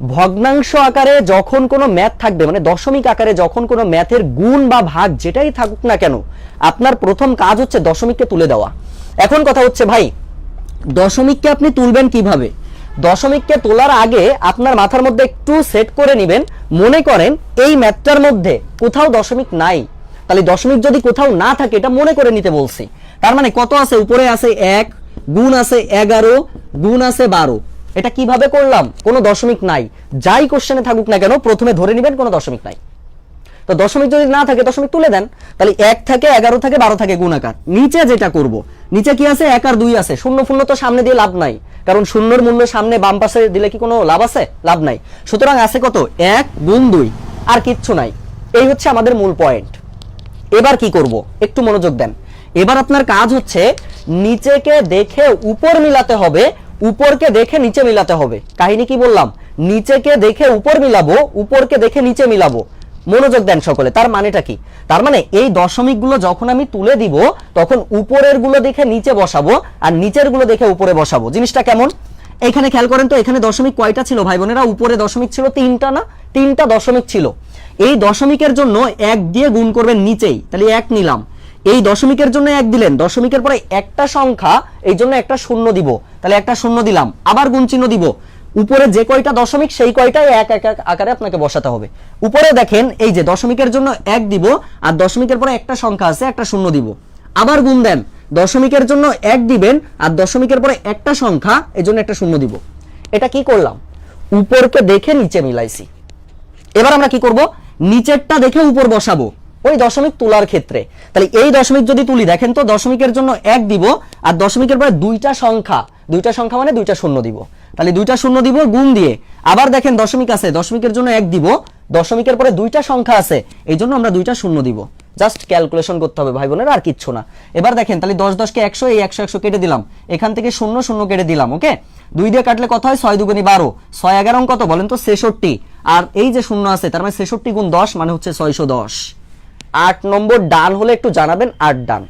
ভগ্নাংশ আকারে যখন কোনো ম্যাথ থাকবে মানে দশমিক আকারে যখন কোনো ম্যাথের গুণ বা ভাগ যেটাই থাকুক না কেন, আপনার প্রথম কাজ হচ্ছে দশমিককে তুলে দেওয়া। এখন কথা হচ্ছে, ভাই, দশমিককে আপনি তুলবেন কীভাবে? দশমিককে তোলার আগে আপনার মাথার মধ্যে একটু সেট করে নেবেন, মনে করেন এই ম্যাথটার মধ্যে কোথাও দশমিক নাই। তাহলে দশমিক যদি কোথাও না থাকে, এটা মনে করে নিতে বলছি। তার মানে কত আছে? উপরে আছে এক, গুণ আছে এগারো, গুণ আছে বারো। এটা কীভাবে করলাম? কোনো দশমিক নাই। যাই কোশ্চেনে থাকুক না কেন, প্রথমে ধরে নেবেন, কোনো দশমিক নাই। তো দশমিক যদি না থাকে, দশমিক তুলে দেন, তাহলে এক থেকে, এগারো থেকে, বারো থাকে, গুণাকার। নিচে যেটা করব, নিচে কি আছে? এক আর দুই আছে। শূন্য শূন্য তো সামনে দিয়ে লাভ নাই। কারণ শূন্যর মূল্য সামনে বাম পাশে দিলে কি কোনো লাভ আছে? লাভ নাই। সুতরাং আছে কত? এক গুণ দুই। আর কিচ্ছু নাই। এই হচ্ছে আমাদের মূল পয়েন্ট এবার কি করব? একটু মনোযোগ দেন। এবার আপনার কাজ হচ্ছে, নিচেকে দেখে উপর মিলাতে হবে উপরকে দেখে নিচে মিলাতে হবে। কাহিনী কি বললাম? নিচেকে দেখে উপর মিলাবো, উপরকে দেখে নিচে মিলাবো। মনোযোগ দেন সকলে, তার মানেটা কি? তার মানে এই দশমিকগুলো যখন আমি তুলে দিব, তখন উপরেরগুলো দেখে নিচে বসাবো আর নিচেরগুলো দেখে উপরে বসাবো। জিনিসটা কেমন? এখানে খেয়াল করেন তো, এখানে দশমিক কয়টা ছিল ভাই বোনেরা? উপরে দশমিক ছিল তিনটা না? তিনটা দশমিক ছিল। এই দশমিকের জন্য এক দিয়ে গুণ করবেন নিচেই, তাহলে এক নিলাম। এই দশমিকের জন্য এক দিলেন। দশমিকের পরে একটা সংখ্যা, এই জন্য একটা শূন্য দিব। তাহলে একটা শূন্য দিলাম, আবার গুণ চিহ্ন দিব। উপরে যে কয়টা দশমিক, সেই কয়টাই এক এক এক আকারে আপনাকে বসাতে হবে। উপরে দেখেন, এই যে দশমিকের জন্য এক দিব, আর দশমিকের পরে একটা সংখ্যা আছে, একটা শূন্য দিব। আবার গুণ দেন, দশমিকের জন্য এক দিবেন, আর দশমিকের পরে একটা সংখ্যা, এই জন্য একটা শূন্য দিব। এটা কি করলাম? উপরকে দেখে নিচে মিলাইছি। এবার আমরা কি করব? নিচেরটা দেখে উপর বসাবো। ওই দশমিক তোলার ক্ষেত্রে। তাহলে এই দশমিক যদি তুলি, দেখেন তো দশমিকের জন্য এক দিব, আর দশমিকের পরে দুইটা সংখ্যা দুইটা সংখ্যা মানে দুইটা শূন্য দিব। তাহলে দুইটা শূন্য দিব গুণ দিয়ে, আবার দেখেন দশমিক আছে, দশমিকের জন্য এক দিব, দশমিকের পরে দুইটা সংখ্যা আছে, এই জন্য আমরা দুইটা শূন্য দিব। জাস্ট ক্যালকুলেশন করতে হবে ভাই বোনেরা, আর কিচ্ছু না। এবার দেখেন, তাহলে দশ দশকে একশো, এই একশো একশো কেটে দিলাম। এখান থেকে শূন্য শূন্য কেটে দিলাম, ওকে? দুই দিয়ে কাটলে কত হয়? ছয় দুগুনি বারো। ছয় এগারো কত বলেন তো ছেষট্টি। আর এই যে শূন্য আছে, তার মানে ছেষট্টি গুণ দশ মানে হচ্ছে ছয়শো দশ। আট নম্বর ডান হলে একটু জানাবেন আট ডান